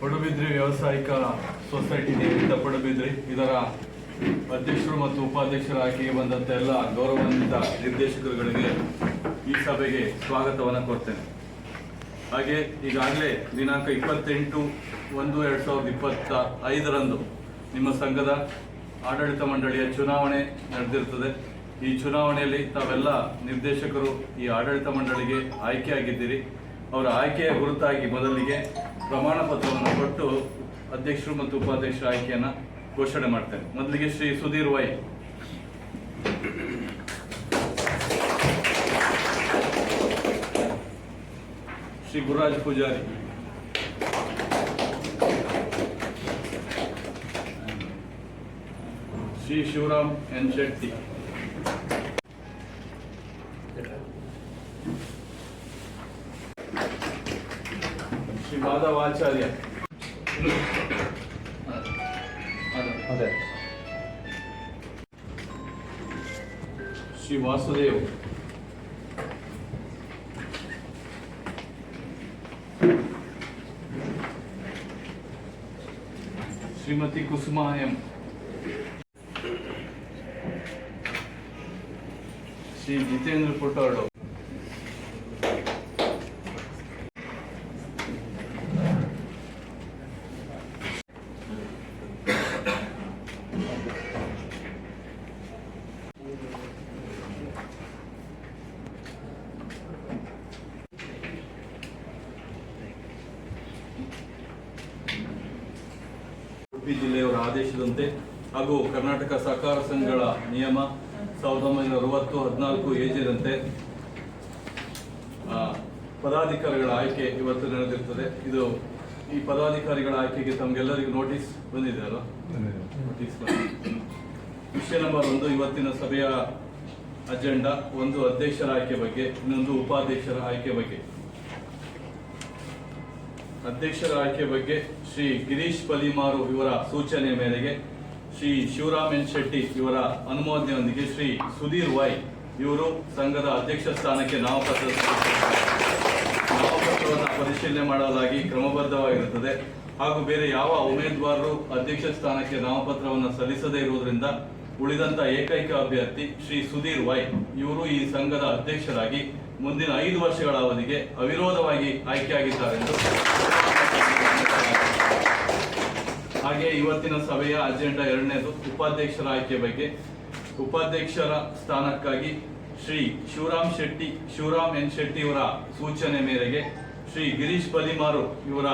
Padubidri ವ್ಯಾವಸಾಯಿಕ society ನಿಮಿತ್ತ ಪಡುಬಿದ್ರಿ. ಇದರ ಅಧ್ಯಕ್ಷರು ಮತ್ತು ಉಪಾಧ್ಯಕ್ಷರ ಆಯ್ಕೆಗೆ ಬಂದಂತ ಎಲ್ಲ ಗೌರವಾನ್ವಿತ ನಿರ್ದೇಶಕರುಗಳಿಗೆ ಈ ಸಭೆಗೆ ಸ್ವಾಗತವನ್ನು ಕೊಡ್ತೇನೆ. ಹಾಗೆ ಈಗಾಗಲೇ ದಿನಾಂಕ ಇಪ್ಪತ್ತೆಂಟು ಒಂದು ಎರಡು ಸಾವಿರದ ಇಪ್ಪತ್ತ ಐದರಂದು ನಿಮ್ಮ ಸಂಘದ ಆಡಳಿತ ಮಂಡಳಿಯ ಚುನಾವಣೆ ನಡೆದಿರುತ್ತದೆ ಈ ಚುನಾವಣೆಯಲ್ಲಿ ತಾವೆಲ್ಲ ನಿರ್ದೇಶಕರು ಈ ಆಡಳಿತ ಮಂಡಳಿಗೆ ಆಯ್ಕೆಯಾಗಿದ್ದೀರಿ ಅವರ ಆಯ್ಕೆಯ ಗುರುತಾಗಿ ಮೊದಲಿಗೆ ಪ್ರಮಾಣ ಪತ್ರವನ್ನು ಕೊಟ್ಟು ಅಧ್ಯಕ್ಷರು ಮತ್ತು ಉಪಾಧ್ಯಕ್ಷರ ಆಯ್ಕೆಯನ್ನ ಘೋಷಣೆ ಮಾಡ್ತೇನೆ. ಮೊದಲಿಗೆ ಶ್ರೀ ಸುಧೀರ್ ವೈ. ಶ್ರೀ ಗುರುರಾಜ್ ಪೂಜಾರಿ. ಶ್ರೀ ಶಿವರಾಮ್ ಎನ್ ಶೆಟ್ಟಿ. आचार्य श्री वासुदेव श्रीमती कुसुमा श्री जितेंद्र पुटाड़ो ಉಡುಪಿ ಜಿಲ್ಲೆಯವರ ಆದೇಶದಂತೆ ಹಾಗೂ ಕರ್ನಾಟಕ ಸಹಕಾರ ಸಂಘಗಳ ನಿಯಮ ಸಾವಿರದ ಒಂಬೈನೂರ ಅರವತ್ತು ಹದಿನಾಲ್ಕು ಆ, ಪದಾಧಿಕಾರಿಗಳ ಆಯ್ಕೆ ಇವತ್ತು ನಡೆದಿರ್ತದೆ. ಇದು ಈ ಪದಾಧಿಕಾರಿಗಳ ಆಯ್ಕೆಗೆ ತಮಗೆಲ್ಲರಿಗೂ ನೋಟಿಸ್ ಬಂದಿದೆ ಅಲ್ವಾ? ನೋಟಿಸ್. ವಿಷಯ ನಂಬರ್ ಒಂದು ಇವತ್ತಿನ ಸಭೆಯ ಅಜೆಂಡಾ ಒಂದು ಅಧ್ಯಕ್ಷರ ಆಯ್ಕೆ ಬಗ್ಗೆ ಇನ್ನೊಂದು ಉಪಾಧ್ಯಕ್ಷರ ಆಯ್ಕೆ ಬಗ್ಗೆ. ಅಧ್ಯಕ್ಷರ ಆಯ್ಕೆ ಬಗ್ಗೆ ಶ್ರೀ ಗಿರೀಶ್ ಪಲಿಮಾರು ಇವರ ಸೂಚನೆ ಮೇರೆಗೆ ಶ್ರೀ ಶಿವರಾಮ್ ಎನ್ ಶೆಟ್ಟಿ ಇವರ ಅನುಮೋದನೆಯೊಂದಿಗೆ ಶ್ರೀ ಸುಧೀರ್ ವೈ ಇವರು ಸಂಘದ ಅಧ್ಯಕ್ಷ ಸ್ಥಾನಕ್ಕೆ ನಾಮಪತ್ರ ನಾಮಪತ್ರವನ್ನು ಪರಿಶೀಲನೆ ಮಾಡಲಾಗಿ ಕ್ರಮಬದ್ಧವಾಗಿರುತ್ತದೆ. ಹಾಗೂ ಬೇರೆ ಯಾವ ಉಮೇದುವಾರರು ಅಧ್ಯಕ್ಷ ಸ್ಥಾನಕ್ಕೆ ನಾಮಪತ್ರವನ್ನು ಸಲ್ಲಿಸದೇ ಇರುವುದರಿಂದ ಉಳಿದಂತ ಏಕೈಕ ಅಭ್ಯರ್ಥಿ ಶ್ರೀ ಸುಧೀರ್ ವೈ ಇವರು ಈ ಸಂಘದ ಅಧ್ಯಕ್ಷರಾಗಿ ಮುಂದಿನ ಐದು ವರ್ಷಗಳ ಅವಧಿಗೆ ಅವಿರೋಧವಾಗಿ ಆಯ್ಕೆಯಾಗಿದ್ದಾರೆಂದು ಹಾಗೆ ಇವತ್ತಿನ ಸಭೆಯ ಅಜೆಂಡಾ ಎರಡನೇದು ಉಪಾಧ್ಯಕ್ಷರ ಆಯ್ಕೆ ಬಗ್ಗೆ. ಉಪಾಧ್ಯಕ್ಷರ ಸ್ಥಾನಕ್ಕಾಗಿ ಶ್ರೀ ಶಿವರಾಮ್ ಶೆಟ್ಟಿ, ಶಿವರಾಮ್ ಎನ್ ಶೆಟ್ಟಿ ಇವರ ಸೂಚನೆ ಮೇರೆಗೆ ಶ್ರೀ ಗಿರೀಶ್ ಬಲಿಮಾರು ಇವರ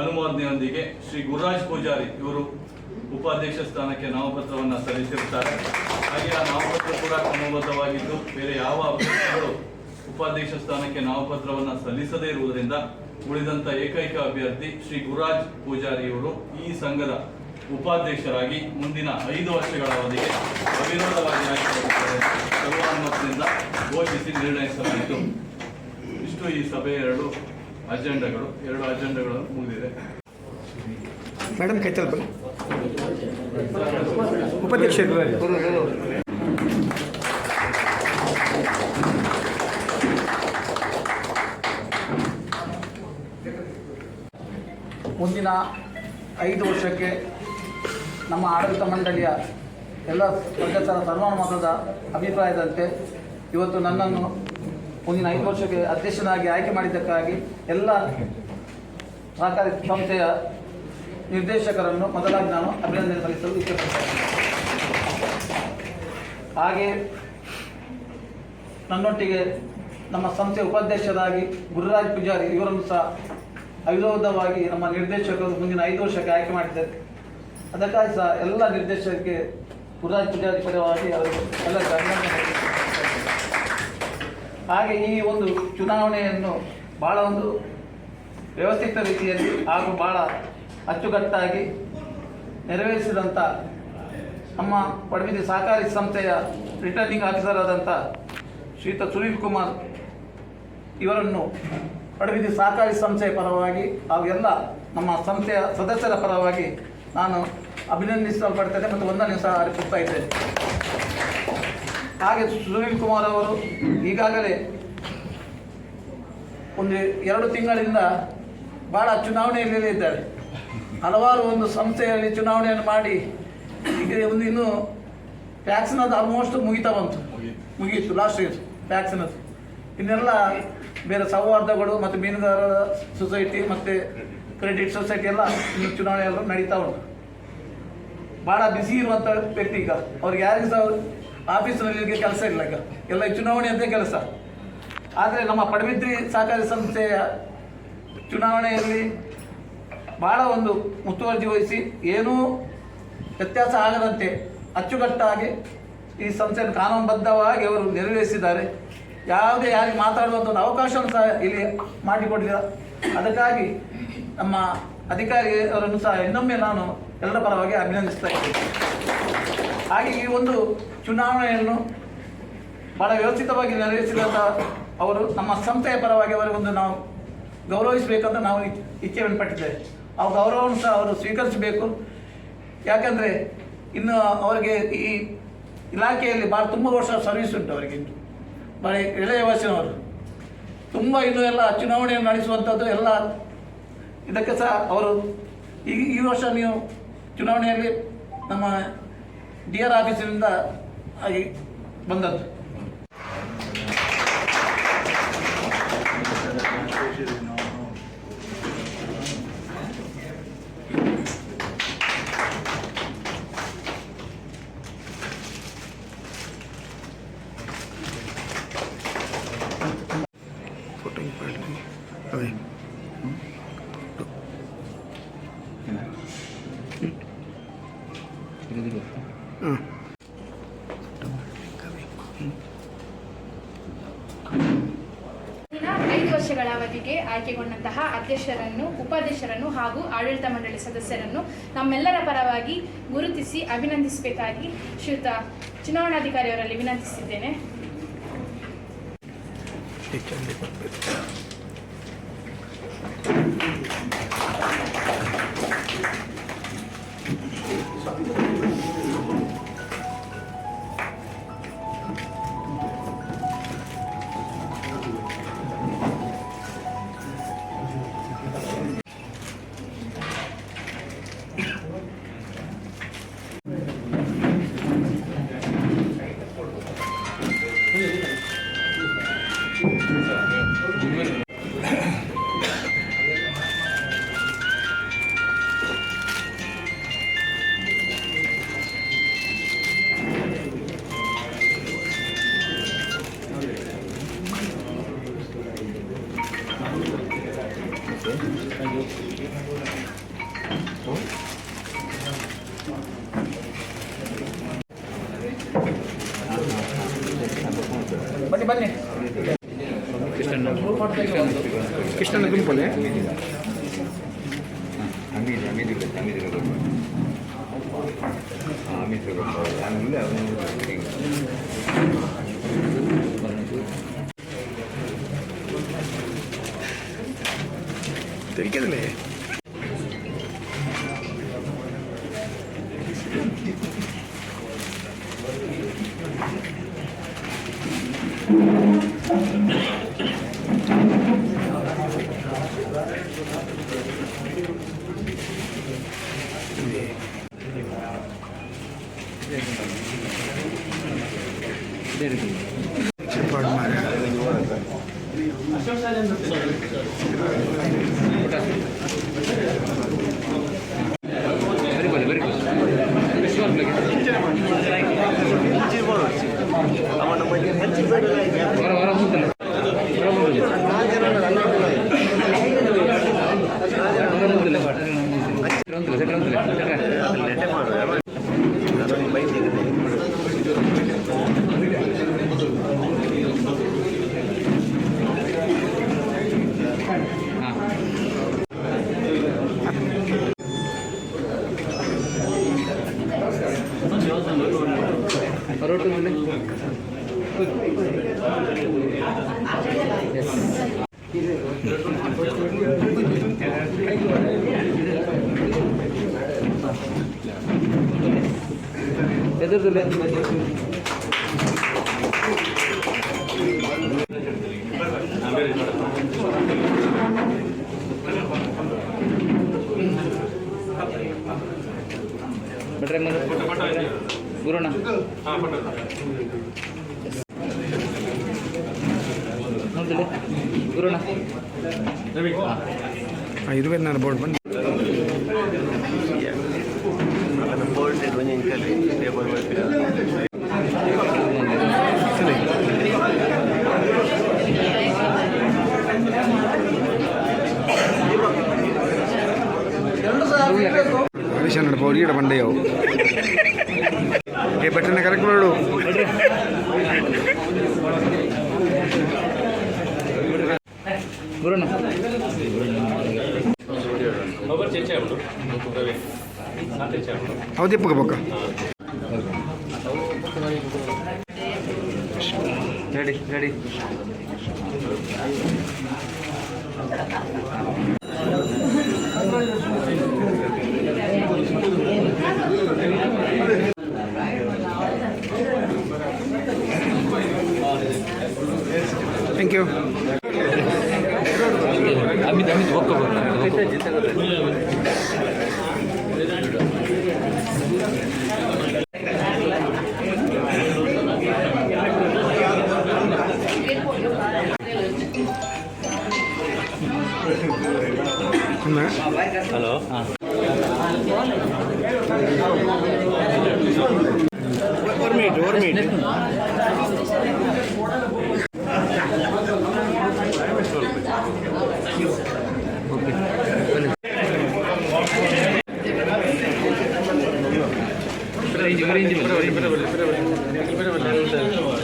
ಅನುಮೋದನೆಯೊಂದಿಗೆ ಶ್ರೀ ಗುರುರಾಜ್ ಪೂಜಾರಿ ಇವರು ಉಪಾಧ್ಯಕ್ಷ ಸ್ಥಾನಕ್ಕೆ ನಾಮಪತ್ರವನ್ನು ಸಲ್ಲಿಸಿರುತ್ತಾರೆ. ಹಾಗೆ ಆ ನಾಮಪತ್ರ ಕೂಡ ಕ್ರಮಬದ್ಧವಾಗಿದ್ದು, ಬೇರೆ ಯಾವ ಅಭ್ಯರ್ಥಿಗಳು ಉಪಾಧ್ಯಕ್ಷ ಸ್ಥಾನಕ್ಕೆ ನಾಮಪತ್ರವನ್ನು ಸಲ್ಲಿಸದೇ ಇರುವುದರಿಂದ ಉಳಿದಂತ ಏಕೈಕ ಅಭ್ಯರ್ಥಿ ಶ್ರೀ ಗುರುರಾಜ್ ಪೂಜಾರಿ ಇವರು ಈ ಸಂಘದ ಉಪಾಧ್ಯಕ್ಷರಾಗಿ ಮುಂದಿನ ಐದು ವರ್ಷಗಳ ಅವಧಿಗೆ ಅವಿರೋಧವಾಗಿ ಸರ್ವಾನುಮತದಿಂದ ಘೋಷಿಸಿ ನಿರ್ಣಯಿಸಲಾಯಿತು. ಇಷ್ಟು ಈ ಸಭೆಯ ಎರಡು ಅಜೆಂಡಾಗಳು. ಎರಡು ಅಜೆಂಡಾಗಳು ಮುಗಿದಿದೆ ಮೇಡಮ್, ಕೈ ಮುಂದಿನ ಐದು ವರ್ಷಕ್ಕೆ ನಮ್ಮ ಆಡಳಿತ ಮಂಡಳಿಯ ಎಲ್ಲ ಸದಸ್ಯರ ಸರ್ವಾನುಮತದ ಅಭಿಪ್ರಾಯದಂತೆ ಇವತ್ತು ನನ್ನನ್ನು ಮುಂದಿನ ಐದು ವರ್ಷಕ್ಕೆ ಅಧ್ಯಕ್ಷನಾಗಿ ಆಯ್ಕೆ ಮಾಡಿದ್ದಕ್ಕಾಗಿ ಎಲ್ಲ ಸಹಕಾರಿ ಸಂಸ್ಥೆಯ ನಿರ್ದೇಶಕರನ್ನು ಮೊದಲಾಗಿ ನಾನು ಅಭಿನಂದನೆ ಸಲ್ಲಿಸಲು ಇಷ್ಟಪಡ್ತೇನೆ ಹಾಗೆ ನನ್ನೊಟ್ಟಿಗೆ ನಮ್ಮ ಸಂಸ್ಥೆಯ ಉಪಾಧ್ಯಕ್ಷರಾಗಿ ಗುರುರಾಜ್ ಪೂಜಾರಿ ಇವರನ್ನು ಸಹ ಅವಿರೋಧವಾಗಿ ನಮ್ಮ ನಿರ್ದೇಶಕರು ಮುಂದಿನ ಐದು ವರ್ಷಕ್ಕೆ ಆಯ್ಕೆ ಮಾಡಿದ್ದಾರೆ. ಅದಕ್ಕಾಗಿ ಸಹ ಎಲ್ಲ ನಿರ್ದೇಶಕರಿಗೆ ಪರವಾಗಿ ಅವರಿಗೆ ಎಲ್ಲ ಹಾಗೆ ಈ ಒಂದು ಚುನಾವಣೆಯನ್ನು ಬಹಳ ಒಂದು ವ್ಯವಸ್ಥಿತ ರೀತಿಯಲ್ಲಿ ಹಾಗೂ ಬಹಳ ಅಚ್ಚುಕಟ್ಟಾಗಿ ನೆರವೇರಿಸಿದಂಥ ನಮ್ಮ ಪಡಬಿದ್ರಿ ಸಹಕಾರಿ ಸಂಸ್ಥೆಯ ರಿಟರ್ನಿಂಗ್ ಆಫೀಸರ್ ಆದಂಥ ಶ್ರೀತ ಸುನೀಲ್ ಕುಮಾರ್ ಇವರನ್ನು ಪಡಬಿದ್ರಿ ಸಹಕಾರಿ ಸಂಸ್ಥೆಯ ಪರವಾಗಿ ಹಾಗೂ ಎಲ್ಲ ನಮ್ಮ ಸಂಸ್ಥೆಯ ಸದಸ್ಯರ ಪರವಾಗಿ ನಾನು ಅಭಿನಂದಿಸಲ್ಪಡ್ತೇನೆ ಮತ್ತು ಒಂದನೇ ಸಹ ಅರ್ಪಿಸ್ತಾ ಇದ್ದೇನೆ. ಹಾಗೆ ಸುನೀಲ್ ಕುಮಾರ್ ಅವರು ಈಗಾಗಲೇ ಒಂದು ಎರಡು ತಿಂಗಳಿಂದ ಭಾಳ ಚುನಾವಣೆಯಲ್ಲಿ ಇದ್ದಾರೆ. ಹಲವಾರು ಒಂದು ಸಂಸ್ಥೆಯಲ್ಲಿ ಚುನಾವಣೆಯನ್ನು ಮಾಡಿ ಈಗ ಒಂದು ಇನ್ನು ಟ್ಯಾಕ್ಸ್ನದು ಆಲ್ಮೋಸ್ಟ್ ಮುಗಿತಾ ಬಂತು. ಮುಗೀತು. ಮುಗೀತು ಲಾಸ್ಟ್ ಇಯರ್ ಟ್ಯಾಕ್ಸ್ನದು ಇನ್ನೆಲ್ಲ ಬೇರೆ ಸೌಹಾರ್ದಗಳು ಮತ್ತು ಮೀನುಗಾರರ ಸೊಸೈಟಿ ಮತ್ತು ಕ್ರೆಡಿಟ್ ಸೊಸೈಟಿ ಎಲ್ಲ ಚುನಾವಣೆ ಎಲ್ಲ ನಡೀತಾ ಉಂಟು. ಭಾಳ ಬಿಸಿ ಇರುವಂಥ ವ್ಯಕ್ತಿ ಈಗ. ಅವ್ರಿಗೆ ಯಾರಿಗೂ ಸಹ ಆಫೀಸಿನಲ್ಲಿ ಕೆಲಸ ಇಲ್ಲ ಈಗ. ಎಲ್ಲ ಈ ಅಂತ ಕೆಲಸ. ಆದರೆ ನಮ್ಮ ಪಡಬಿದ್ರಿ ಸಹಕಾರಿ ಸಂಸ್ಥೆಯ ಚುನಾವಣೆಯಲ್ಲಿ ಭಾಳ ಒಂದು ಮುತುವರ್ಜಿ ವಹಿಸಿ ಏನೂ ವ್ಯತ್ಯಾಸ ಆಗದಂತೆ ಅಚ್ಚುಕಟ್ಟಾಗಿ ಈ ಸಂಸ್ಥೆಯನ್ನು ಕಾನೂನುಬದ್ಧವಾಗಿ ಅವರು ನಿರ್ವಹಿಸಿದ್ದಾರೆ. ಯಾವುದೇ ಯಾರಿಗೆ ಮಾತಾಡುವಂಥ ಒಂದು ಅವಕಾಶವನ್ನು ಸಹ ಇಲ್ಲಿ ಮಾಡಿಕೊಡಲಿಲ್ಲ ಅದಕ್ಕಾಗಿ ನಮ್ಮ ಅಧಿಕಾರಿ ಅವರನ್ನು ಸಹ ಇನ್ನೊಮ್ಮೆ ನಾನು ಎಲ್ಲರ ಪರವಾಗಿ ಅಭಿನಂದಿಸ್ತಾ ಇದ್ದೇನೆ. ಹಾಗೆ ಈ ಒಂದು ಚುನಾವಣೆಯನ್ನು ಬಹಳ ವ್ಯವಸ್ಥಿತವಾಗಿ ನೆರವೇರಿಸಿದಂಥ ಅವರು ನಮ್ಮ ಸಂಸ್ಥೆಯ ಪರವಾಗಿ ಅವರಿಗೊಂದು ನಾವು ಗೌರವಿಸಬೇಕಂತ ನಾವು ಇಚ್- ಇಚ್ಛೆಯನ್ನು ಪಟ್ಟಿದ್ದೇವೆ. ಆ ಗೌರವವನ್ನು ಸಹ ಅವರು ಸ್ವೀಕರಿಸಬೇಕು. ಯಾಕಂದರೆ ಇನ್ನು ಅವರಿಗೆ ಈ ಇಲಾಖೆಯಲ್ಲಿ ಭಾಳ ತುಂಬ ವರ್ಷ ಸರ್ವಿಸ್ ಉಂಟು ಅವರಿಗೆ ಭಾಳ ಎಳೆಯ ವಯಸ್ಸಿನವರು ತುಂಬ ಇನ್ನೂ ಎಲ್ಲ ಚುನಾವಣೆಯನ್ನು ನಡೆಸುವಂಥದ್ದು ಎಲ್ಲ ಇದಕ್ಕೆ ಸಹ ಅವರು ಈ ಈ ವರ್ಷ ನೀವು ಚುನಾವಣೆಯಲ್ಲಿ ನಮ್ಮ ಡಿ ಆರ್ ಆಫೀಸಿನಿಂದ ಆಗಿ ಬಂದದ್ದು. ಅದೇ ಹಾಂ ವರ್ಷಗಳ ಅವಧಿಗೆ ಆಯ್ಕೆಗೊಂಡಂತಹ ಅಧ್ಯಕ್ಷರನ್ನು ಉಪಾಧ್ಯಕ್ಷರನ್ನು ಹಾಗೂ ಆಡಳಿತ ಮಂಡಳಿ ಸದಸ್ಯರನ್ನು ನಮ್ಮೆಲ್ಲರ ಪರವಾಗಿ ಗುರುತಿಸಿ ಅಭಿನಂದಿಸಬೇಕಾಗಿ ಶ್ರೀಯುತ ಚುನಾವಣಾಧಿಕಾರಿಯವರಲ್ಲಿ ವಿನಂತಿಸಿದ್ದೇನೆ. ಹೆಚ್ಚಲ್ಲಿ ಬರಬೇಕು ಬನ್ನಿ ಬನ್ನಿ ಕೃಷ್ಣನ ಗುಂಪಲ್ಲೇ してるけどね。Department. ಲೆಟರ್ ಮಾಡ எதிர்த்துல குருண்ணா குருண்ணா இருபத்தி நாலு போர்டு பண்ணி? അപ്പോൾ ഞങ്ങൾക്കല്ലേ ഇതേപോലെ കുഴപ്പമില്ല മനുഷ്യനാണ് ഇപ്പോൾ ഒരിയുടെ പണ്ടേയാവും ഏ പെട്ടെന്ന് കറക്കുള്ളൂ ಹೌದಿಪ್ಪಗ ಬಕ್ಕ ರೆಡಿ ರೆಡಿ హలో.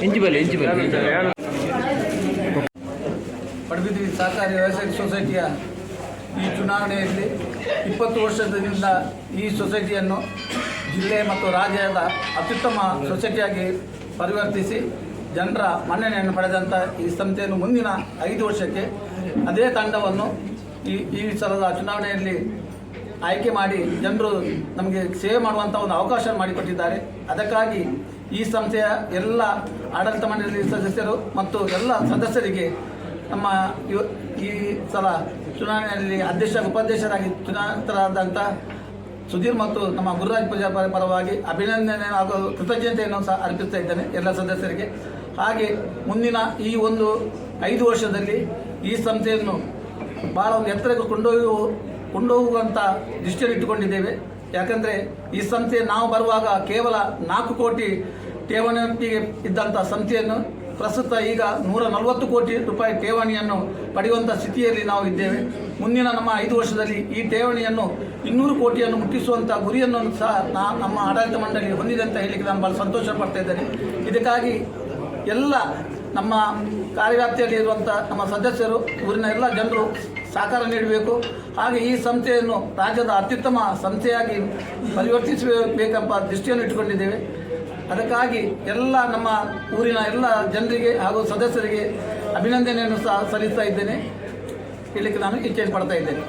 ఇంచు బలి ఇంచు బలి పడిపోతుంది సహకార వ్యవసాయ సొసైటీయా ಈ ಚುನಾವಣೆಯಲ್ಲಿ ಇಪ್ಪತ್ತು ವರ್ಷದಿಂದ ಈ ಸೊಸೈಟಿಯನ್ನು ಜಿಲ್ಲೆ ಮತ್ತು ರಾಜ್ಯದ ಅತ್ಯುತ್ತಮ ಸೊಸೈಟಿಯಾಗಿ ಪರಿವರ್ತಿಸಿ ಜನರ ಮನ್ನಣೆಯನ್ನು ಪಡೆದಂಥ ಈ ಸಂಸ್ಥೆಯನ್ನು ಮುಂದಿನ ಐದು ವರ್ಷಕ್ಕೆ ಅದೇ ತಂಡವನ್ನು ಈ ಈ ಸಲದ ಚುನಾವಣೆಯಲ್ಲಿ ಆಯ್ಕೆ ಮಾಡಿ ಜನರು ನಮಗೆ ಸೇವೆ ಮಾಡುವಂಥ ಒಂದು ಅವಕಾಶ ಮಾಡಿಕೊಟ್ಟಿದ್ದಾರೆ. ಅದಕ್ಕಾಗಿ ಈ ಸಂಸ್ಥೆಯ ಎಲ್ಲ ಆಡಳಿತ ಮಂಡಳಿ ಸದಸ್ಯರು ಮತ್ತು ಎಲ್ಲ ಸದಸ್ಯರಿಗೆ ನಮ್ಮ ಈ ಸಲ ಚುನಾವಣೆಯಲ್ಲಿ ಅಧ್ಯಕ್ಷ, ಉಪಾಧ್ಯಕ್ಷರಾಗಿ ಚುನಾಯಿತರಾದಂಥ ಸುಧೀರ್ ಮತ್ತು ನಮ್ಮ ಗುರುರಾಜ್ ಪೂಜಾ ಪರ- ಪರವಾಗಿ ಅಭಿನಂದನೆ ಹಾಗೂ ಕೃತಜ್ಞತೆಯನ್ನು ಸಹ ಅರ್ಪಿಸ್ತಾ ಇದ್ದೇನೆ ಎಲ್ಲ ಸದಸ್ಯರಿಗೆ. ಹಾಗೆ ಮುಂದಿನ ಈ ಒಂದು ಐದು ವರ್ಷದಲ್ಲಿ ಈ ಸಂಸ್ಥೆಯನ್ನು ಭಾಳ ಎತ್ತರಕ್ಕೆ ಕೊಂಡೊಯ್ಯುವ ಕೊಂಡೋಗುವಂಥ ದೃಷ್ಟಿಯಲ್ಲಿಟ್ಟುಕೊಂಡಿದ್ದೇವೆ ಯಾಕಂದರೆ ಈ ಸಂಸ್ಥೆ ನಾವು ಬರುವಾಗ ಕೇವಲ ನಾಲ್ಕು ಕೋಟಿ ಠೇವಣಿಗೆ ಇದ್ದಂಥ ಸಂಸ್ಥೆಯನ್ನು ಪ್ರಸ್ತುತ ಈಗ ನೂರ ನಲವತ್ತು ಕೋಟಿ ರೂಪಾಯಿ ಠೇವಣಿಯನ್ನು ಪಡೆಯುವಂಥ ಸ್ಥಿತಿಯಲ್ಲಿ ನಾವು ಇದ್ದೇವೆ. ಮುಂದಿನ ನಮ್ಮ ಐದು ವರ್ಷದಲ್ಲಿ ಈ ಠೇವಣಿಯನ್ನು ಇನ್ನೂರು ಕೋಟಿಯನ್ನು ಮುಟ್ಟಿಸುವಂಥ ಗುರಿಯನ್ನು ಸಹ ನಾ ನಮ್ಮ ಆಡಳಿತ ಮಂಡಳಿ ಹೊಂದಿದೆ ಅಂತ ಹೇಳಲಿಕ್ಕೆ ನಾನು ಭಾಳ ಸಂತೋಷ ಪಡ್ತಾ ಇದ್ದೇನೆ. ಇದಕ್ಕಾಗಿ ಎಲ್ಲ ನಮ್ಮ ಕಾರ್ಯವ್ಯಾಪ್ತಿಯಲ್ಲಿ ಇರುವಂಥ ನಮ್ಮ ಸದಸ್ಯರು, ಊರಿನ ಎಲ್ಲ ಜನರು ಸಹಕಾರ ನೀಡಬೇಕು. ಹಾಗೆ ಈ ಸಂಸ್ಥೆಯನ್ನು ರಾಜ್ಯದ ಅತ್ಯುತ್ತಮ ಸಂಸ್ಥೆಯಾಗಿ ಪರಿವರ್ತಿಸಬೇಕೆಂಬ ದೃಷ್ಟಿಯನ್ನು ಇಟ್ಟುಕೊಂಡಿದ್ದೇವೆ. ಅದಕ್ಕಾಗಿ ಎಲ್ಲ ನಮ್ಮ ಊರಿನ ಎಲ್ಲ ಜನರಿಗೆ ಹಾಗೂ ಸದಸ್ಯರಿಗೆ ಅಭಿನಂದನೆಯನ್ನು ಸಹ ಸಲ್ಲಿಸ್ತಾ ಇದ್ದೇನೆ. ಹೇಳಲಿಕ್ಕೆ ನಾನು ಇಚ್ಛೆ ಪಡ್ತಾ ಇದ್ದೇನೆ.